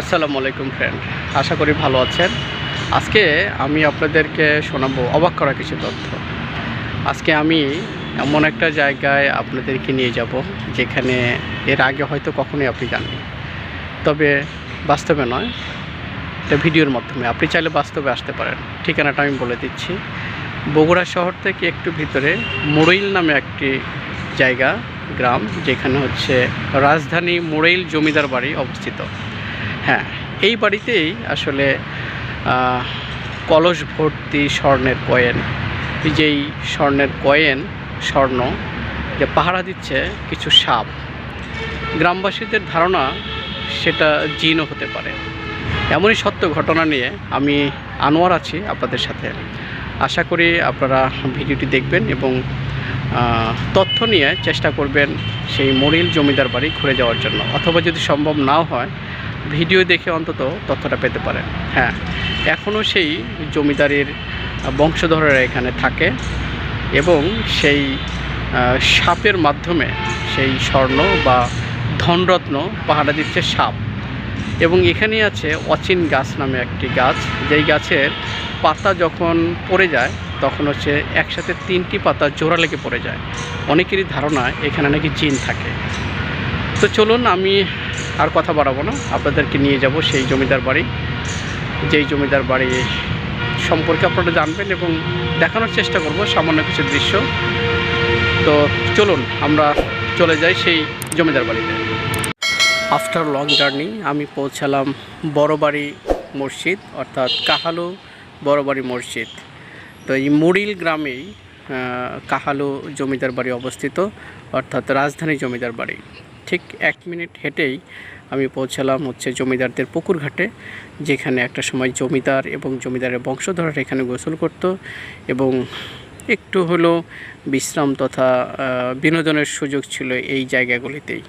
আসসালামু আলাইকুম ফ্রেন্ড আশা করি ভালো আছেন। আজকে আমি আপনাদেরকে শোনাবো, অবাক করা কিছু তথ্য। আজকে আমি এমন একটা জায়গায় আপনাদেরকে নিয়ে যাব, যেখানে এর আগে হয়তো কখনোই আপনি জাননি তবে বাস্তবে নয়, এটা ভিডিওর মাধ্যমে। আপনি চাইলে বাস্তবে আসতে পারেন। ঠিকানাটা আমি বলে দিচ্ছি। বগুড়া শহর থেকে একটু ভিতরে মুড়ইল নামে একটি জায়গা, গ্রাম, যেখানে হচ্ছে রাজধানী মুড়ইল জমিদার বাড়ি অবস্থিত। হ্যাঁ এই বাড়িতেই আসলে কলস ভর্তি স্বর্ণের কয়েন যেই স্বর্ণের কয়েন, স্বর্ণ, যে পাহারা দিচ্ছে কিছু সাপ। গ্রামবাসীদের ধারণা সেটা জিনও হতে পারে। এমনই সত্য ঘটনা নিয়ে আমি আনোয়ার আছি আপনাদের সাথে। আশা করি আপনারা ভিডিওটি দেখবেন এবং তথ্য নিয়ে চেষ্টা করবেন সেই মরিল জমিদার বাড়ি ঘুরে যাওয়ার জন্য। অথবা যদি সম্ভব নাও হয় ভিডিও দেখে অন্তত তথ্যটা পেতে পারেন। হ্যাঁ এখনও সেই জমিদারির বংশধরেরা এখানে থাকে এবং সেই সাপের মাধ্যমে সেই স্বর্ণ বা ধনরত্ন পাহারা দিচ্ছে সাপ। এবং এখানেই আছে অচিন গাছ নামে একটি গাছ। যেই গাছের পাতা যখন পড়ে যায়, তখন হচ্ছে একসাথে তিনটি পাতা জোড়া লেগে পড়ে যায়। অনেকেরই ধারণা এখানে নাকি জিন থাকে। তো চলুন আমি আর কথা বাড়াবো না। আপনাদেরকে নিয়ে যাব সেই জমিদার বাড়ি। যেই জমিদার বাড়ি সম্পর্কে আপনারা জানবেন এবং দেখানোর চেষ্টা করব সামান্য কিছু দৃশ্য। তো চলুন, আমরা চলে যাই সেই জমিদার বাড়িতে। আফটার লং জার্নি আমি পৌঁছালাম বড়বাড়ি মসজিদ, অর্থাৎ কাহালু বড়বাড়ি মসজিদ। তো এই মুড়িল গ্রামেই কাহালু জমিদার বাড়ি অবস্থিত, অর্থাৎ রাজধানী জমিদার বাড়ি। ঠিক এক মিনিট হেঁটেই আমি পৌঁছালাম হচ্ছে জমিদারদের পুকুর ঘাটে, যেখানে একটা সময় জমিদার এবং জমিদারের বংশধররা এখানে গোসল করত এবং একটু হলো বিশ্রাম তথা বিনোদনের সুযোগ ছিল এই জায়গাগুলিতেই।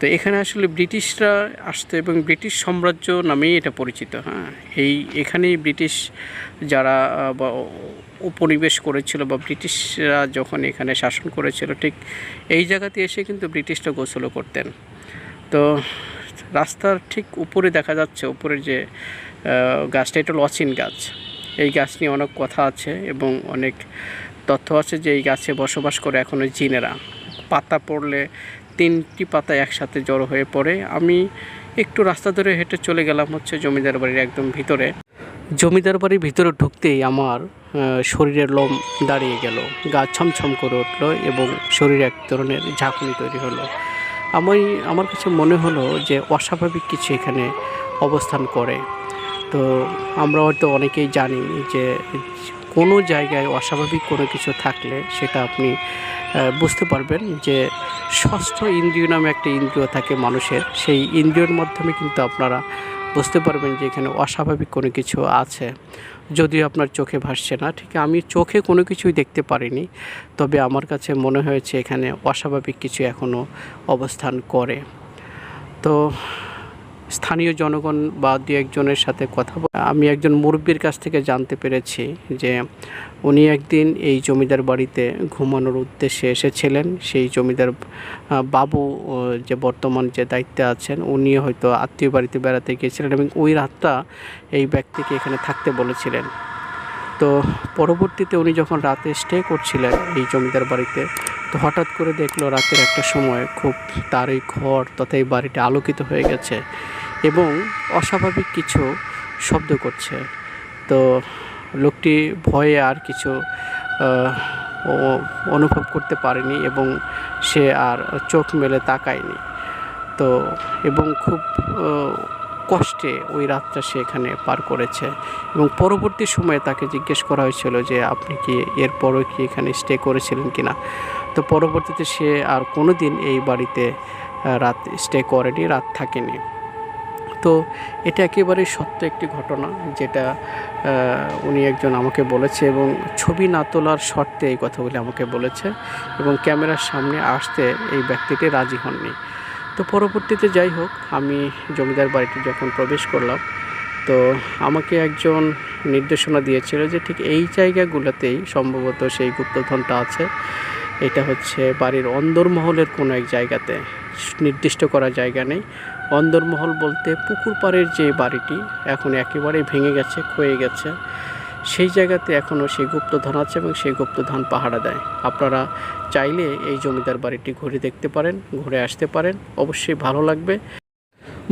তো এখানে আসলে ব্রিটিশরা আসতো এবং ব্রিটিশ সাম্রাজ্য নামেই এটা পরিচিত হ্যাঁ। এই এখানেই ব্রিটিশ যারা বা উপনিবেশ করেছিল বা ব্রিটিশরা যখন এখানে শাসন করেছিল, ঠিক এই জায়গাতে এসে কিন্তু ব্রিটিশরা গোসলও করতেন। তো রাস্তার ঠিক উপরে দেখা যাচ্ছে উপরে যে গাছটা, এটা হলো অচিন গাছ। এই গাছ নিয়ে অনেক কথা আছে এবং অনেক তথ্য আছে যে এই গাছে বসবাস করে এখনও জিনেরা। পাতা পড়লে তিনটি পাতা একসাথে জড়ো হয়ে পড়ে। আমি একটু রাস্তা ধরে হেঁটে চলে গেলাম হচ্ছে জমিদার বাড়ির একদম ভিতরে। জমিদার বাড়ির ভিতরে ঢুকতেই আমার শরীরের লোম দাঁড়িয়ে গেল, গা ছমছম করে উঠল এবং শরীরে এক ধরনের ঝাঁকুনি তৈরি হলো। আমি, আমার কাছে মনে হলো যে অস্বাভাবিক কিছু এখানে অবস্থান করে। তো আমরা হয়তো অনেকেই জানি যে কোনো জায়গায় অস্বাভাবিক কোনো কিছু থাকলে সেটা আপনি বুঝতে পারবেন যে ষষ্ঠ ইন্দ্রিয় নামে একটা ইন্দ্রিয় থাকে মানুষের। সেই ইন্দ্রিয়র মাধ্যমে কিন্তু আপনারা বুঝতে পারবেন যে এখানে অস্বাভাবিক কোনো কিছু আছে। যদিও আপনার চোখে ভাসছে না, ঠিক আমি চোখে কোনো কিছুই দেখতে পারিনি, তবে আমার কাছে মনে হয়েছে এখানে অস্বাভাবিক কিছু এখনও অবস্থান করে। তো স্থানীয় জনগণ বা দু একজনের সাথে কথা আমি একজন মুরব্বীর কাছ থেকে জানতে পেরেছি যে উনি একদিন এই জমিদার বাড়িতে ঘুমানোর উদ্দেশ্যে এসেছিলেন। সেই জমিদার বাবু যে বর্তমান যে দায়িত্বে আছেন, উনি হয়তো আত্মীয় বাড়িতে বেড়াতে গিয়েছিলেন এবং ওই রাতটা এই ব্যক্তিকে এখানে থাকতে বলেছিলেন। তো পরবর্তীতে উনি যখন রাতে স্টে করছিলেন এই জমিদার বাড়িতে হঠাৎ করে দেখল রাতের একটা সময় খুব তার এই ঘর তথা এই বাড়িটা আলোকিত হয়ে গেছে এবং অস্বাভাবিক কিছু শব্দ করছে। তো লোকটি ভয়ে আর কিছু অনুভব করতে পারেনি এবং সে আর চোখ মেলে তাকায়নি। তো এবং খুব কষ্টে ওই রাতটা সে এখানে পার করেছে এবং পরবর্তী সময়ে তাকে জিজ্ঞেস করা হয়েছিল যে, আপনি কি এরপরও কি এখানে স্টে করেছিলেন কি না তো পরবর্তীতে সে আর কোনো দিন এই বাড়িতে রাত স্টে করেনি, রাত থাকেনি। তো এটা একেবারে সত্য একটি ঘটনা যেটা উনি একজন আমাকে বলেছে এবং ছবি না তোলার শর্তে এই কথাগুলি আমাকে বলেছে এবং ক্যামেরার সামনে আসতে এই ব্যক্তিটি রাজি হননি। তো পরবর্তীতে যাই হোক, আমি জমিদার বাড়িতে যখন প্রবেশ করলাম, তো আমাকে একজন নির্দেশনা দিয়েছিল যে ঠিক এই জায়গাগুলোতেই সম্ভবত সেই গুপ্তধনটা আছে। এটা হচ্ছে বাড়ির অন্দরমহলের কোনো এক জায়গাতে। নির্দিষ্ট করা জায়গা নেই। অন্দরমহল বলতে পুকুর পাড়ের যে বাড়িটি, এখন একেবারে ভেঙে গেছে, ক্ষয়ে গেছে। সেই জায়গাতে এখনও সেই গুপ্তধন আছে এবং সেই গুপ্তধন পাহারা দেয়। আপনারা চাইলে এই জমিদার বাড়িটি ঘুরে দেখতে পারেন, ঘুরে আসতে পারেন। অবশ্যই ভালো লাগবে।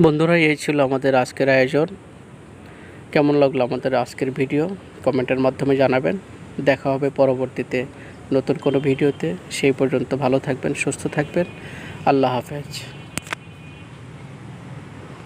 বন্ধুরা, এই ছিল আমাদের আজকের আয়োজন। কেমন লাগল আমাদের আজকের ভিডিও? কমেন্টের মাধ্যমে জানাবেন। দেখা হবে পরবর্তীতে নতুন কোনো ভিডিওতে। সেই পর্যন্ত ভালো থাকবেন, সুস্থ থাকবেন। আল্লাহ হাফেজ।